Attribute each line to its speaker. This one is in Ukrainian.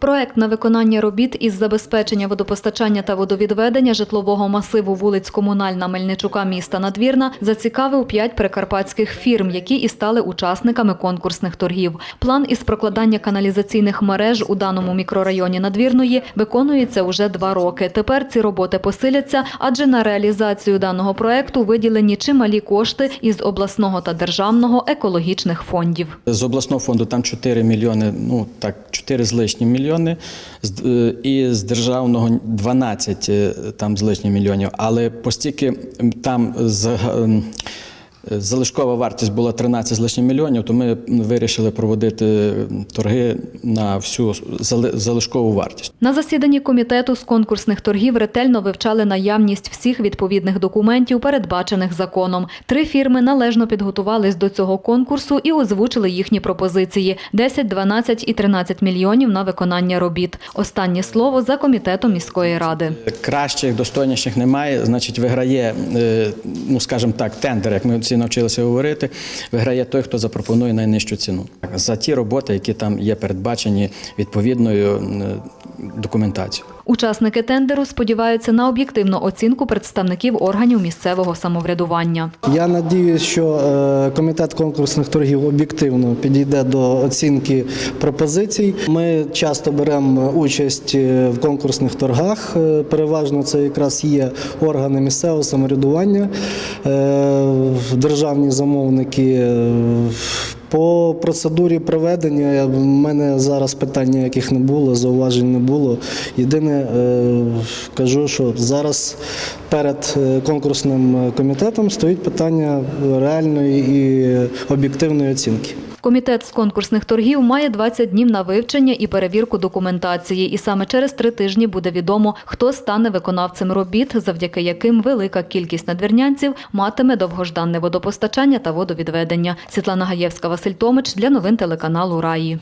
Speaker 1: Проект на виконання робіт із забезпечення водопостачання та водовідведення житлового масиву вулиць Комунальна Мельничука міста Надвірна зацікавив п'ять прикарпатських фірм, які і стали учасниками конкурсних торгів. План із прокладання каналізаційних мереж у даному мікрорайоні Надвірної виконується уже два роки. Тепер ці роботи посиляться, адже на реалізацію даного проекту виділені чималі кошти із обласного та державного екологічних фондів.
Speaker 2: З обласного фонду там 4 мільйони, ну так, 4 з лишнім мільйони, з- е, і з державного 12 е, там з лишнім мільйонів. Але постільки там е, залишкова вартість була 13 з лишнім мільйонів, то ми вирішили проводити торги на всю зали- залишкову вартість.
Speaker 1: На засіданні комітету з конкурсних торгів ретельно вивчали наявність всіх відповідних документів, передбачених законом. Три фірми належно підготувались до цього конкурсу і озвучили їхні пропозиції – 10, 12 і 13 мільйонів на виконання робіт. Останнє слово за комітетом міської ради.
Speaker 2: Кращих, достойніших немає. Значить, виграє, е, ну скажімо так, тендер, як ми всі навчилися говорити, виграє той, хто запропонує найнижчу ціну. За ті роботи, які там є передбачені відповідною е, документацією.
Speaker 1: Учасники тендеру сподіваються на об'єктивну оцінку представників органів місцевого самоврядування.
Speaker 3: Я надіюсь, що е, комітет конкурсних торгів об'єктивно підійде до оцінки пропозицій. Ми часто беремо участь е, в конкурсних торгах. Е, Переважно це якраз є органи місцевого самоврядування, державні замовники. По процедурі проведення в мене зараз питань ніяких не було, зауважень не було. Єдине, е, кажу, що зараз перед е, конкурсним комітетом стоїть питання реальної і об'єктивної оцінки.
Speaker 1: Комітет з конкурсних торгів має 20 днів на вивчення і перевірку документації, і саме через три тижні буде відомо, хто стане виконавцем робіт, завдяки яким велика кількість надвірнянців матиме довгожданне водопостачання та водовідведення. Світлана Гаєвська, Василь Томич для новин телеканалу Раї.